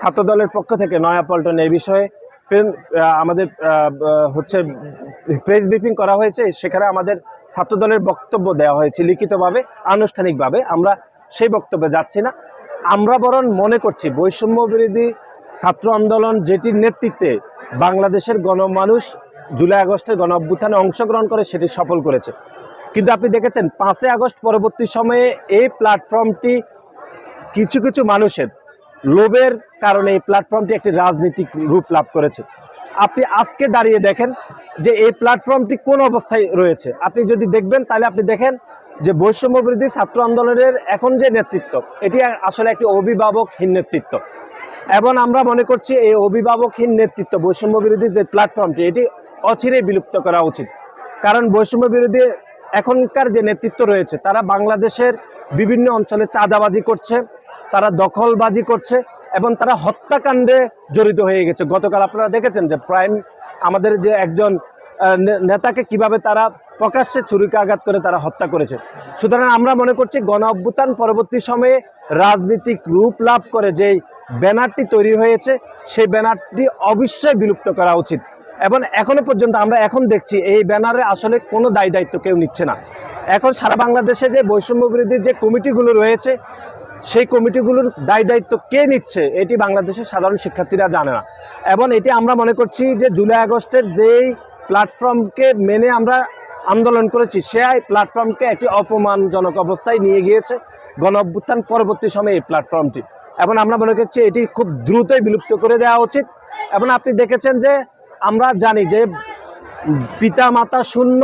ছাত্রদলের পক্ষ থেকে নয়া নয়াপল্টন এই বিষয়ে আমাদের হচ্ছে প্রেস ব্রিফিং করা হয়েছে। সেখানে আমাদের ছাত্রদলের বক্তব্য দেওয়া হয়েছে লিখিতভাবে, আনুষ্ঠানিকভাবে। আমরা সেই বক্তব্যে যাচ্ছি না। আমরা বরং মনে করছি বৈষম্য বিরোধী ছাত্র আন্দোলন যেটির নেতৃত্বে বাংলাদেশের গণমানুষ জুলাই আগস্টের গণ অভ্যুত্থানে অংশগ্রহণ করে সেটি সফল করেছে। কিন্তু আপনি দেখেছেন, পাঁচই আগস্ট পরবর্তী সময়ে এই প্ল্যাটফর্মটি কিছু কিছু মানুষের লোভের কারণে এই প্ল্যাটফর্মটি একটি রাজনৈতিক রূপ লাভ করেছে। আপনি আজকে দাঁড়িয়ে দেখেন যে এই প্ল্যাটফর্মটি কোন অবস্থায় রয়েছে। আপনি যদি দেখবেন, তাহলে আপনি দেখেন যে বৈষম্য বিরোধী ছাত্র আন্দোলনের এখন যে নেতৃত্ব, এটি আসলে একটি অভিভাবকহীন নেতৃত্ব। এবং আমরা মনে করছি এই অভিভাবকহীন নেতৃত্ব, বৈষম্য বিরোধী যে প্ল্যাটফর্মটি এটি অচিরে বিলুপ্ত করা উচিত। কারণ বৈষম্য বিরোধী এখনকার যে নেতৃত্ব রয়েছে, তারা বাংলাদেশের বিভিন্ন অঞ্চলে চাঁদাবাজি করছে তারা দখলবাজি করছে এবং তারা হত্যাকাণ্ডে জড়িত হয়ে গেছে। গতকাল আপনারা দেখেছেন যে প্রাইম আমাদের যে একজন নেতাকে কীভাবে তারা প্রকাশ্যে ছুরিকাঘাত করে তারা হত্যা করেছে। সুতরাং আমরা মনে করছি গণ অভ্যুত্থান পরবর্তী সময়ে রাজনীতিক রূপ লাভ করে যেই ব্যানারটি তৈরি হয়েছে, সেই ব্যানারটি অবশ্যই বিলুপ্ত করা উচিত। এবং এখনও পর্যন্ত আমরা এখন দেখছি এই ব্যানারে আসলে কোনো দায় দায়িত্ব কেউ নিচ্ছে না। এখন সারা বাংলাদেশে যে বৈষম্য বিরোধী যে কমিটিগুলো রয়েছে সেই কমিটিগুলোর দায় দায়িত্ব কে নিচ্ছে, এটি বাংলাদেশের সাধারণ শিক্ষার্থীরা জানে না। এবং এটি আমরা মনে করছি যে জুলাই আগস্টের যেই প্ল্যাটফর্মকে মেনে আমরা আন্দোলন করেছি, সেই প্ল্যাটফর্মকে একটি অপমানজনক অবস্থায় নিয়ে গিয়েছে গণ অভ্যুত্থান পরবর্তী সময়ে এই প্ল্যাটফর্মটি। এবং আমরা মনে করছি এটি খুব দ্রুতই বিলুপ্ত করে দেওয়া উচিত। এবং আপনি দেখেছেন যে আমরা জানি যে পিতা মাতা শূন্য,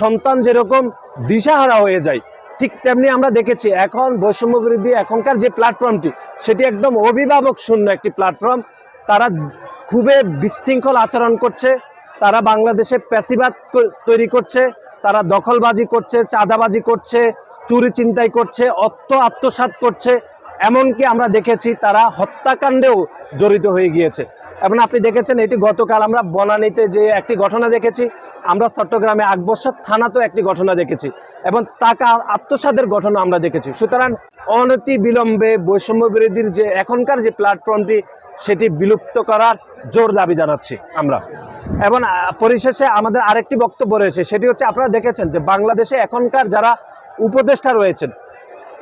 সন্তান যেরকম দিশাহারা হয়ে যায় ঠিক তেমনি আমরা দেখেছি এখন বৈষম্য বিরোধী এখনকার যে প্ল্যাটফর্মটি সেটি একদম অভিভাবক শূন্য একটি প্ল্যাটফর্ম তারা খুবই বিশৃঙ্খল আচরণ করছে, তারা বাংলাদেশে প্যাসিবাদ তৈরি করছে, তারা দখলবাজি করছে, চাঁদাবাজি করছে, চুরি চিন্তাই করছে অর্থ আত্মসাৎ করছে। এমনকি আমরা দেখেছি তারা হত্যাকাণ্ডেও জড়িত হয়ে গিয়েছে। এবং আপনি দেখেছেন এটি গতকাল আমরা বনানীতে যে একটি ঘটনা দেখেছি আমরা চট্টগ্রামে আকবর্ষা থানাতেও একটি ঘটনা দেখেছি এবং টাকা আত্মসাদের ঘটনা আমরা দেখেছি। সুতরাং অনতি বিলম্বে বৈষম্য বিরোধীর যে এখনকার যে প্ল্যাটফর্মটি সেটি বিলুপ্ত করার জোর দাবি জানাচ্ছি আমরা। এবং পরিশেষে আমাদের আরেকটি বক্তব্য রয়েছে, সেটি হচ্ছে আপনারা দেখেছেন যে বাংলাদেশে এখনকার যারা উপদেষ্টা রয়েছেন,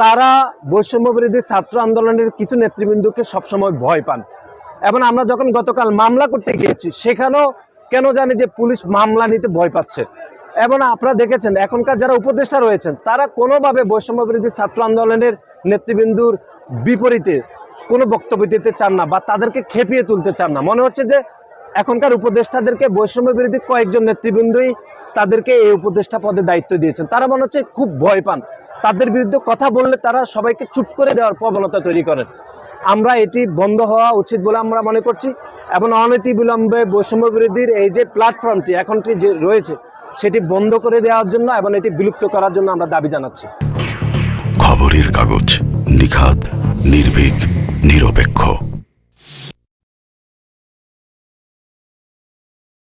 তারা বৈষম্য বিরোধী ছাত্র আন্দোলনের কিছু নেতৃবৃন্দকে সবসময় ভয় পান। এবং আমরা যখন গতকাল মামলা করতে গিয়েছি, সেখানেও কেন জানি যে পুলিশ মামলা নিতে ভয় পাচ্ছে। এবং আপনারা দেখেছেন, এখনকার যারা উপদেষ্টা রয়েছেন, তারা কোনোভাবে বৈষম্য বিরোধী ছাত্র আন্দোলনের নেতৃবৃন্দুর বিপরীতে কোনো বক্তব্য দিতে চান না বা তাদেরকে খেপিয়ে তুলতে চান না। মনে হচ্ছে যে এখনকার উপদেষ্টাদেরকে বৈষম্য বিরোধী কয়েকজন নেতৃবৃন্দই তাদেরকে এই উপদেষ্টা পদে দায়িত্ব দিয়েছেন। তারা মনে হচ্ছে খুব ভয় পান। তাদের বিরুদ্ধে কথা বললে তারা সবাইকে চুপ করে দেওয়ার প্রবণতা তৈরি করেন। আমরা এটি বন্ধ হওয়া উচিত বলে আমরা মনে করছি। এবং অনতি বিলম্বে বৈষম্য বৃদ্ধির এই যে প্ল্যাটফর্মটি এখনটি যে রয়েছে, সেটি বন্ধ করে দেওয়ার জন্য এবং এটি বিলুপ্ত করার জন্য আমরা দাবি জানাচ্ছি। খবরের কাগজ নিখাদ, নির্ভীক, নিরপেক্ষ।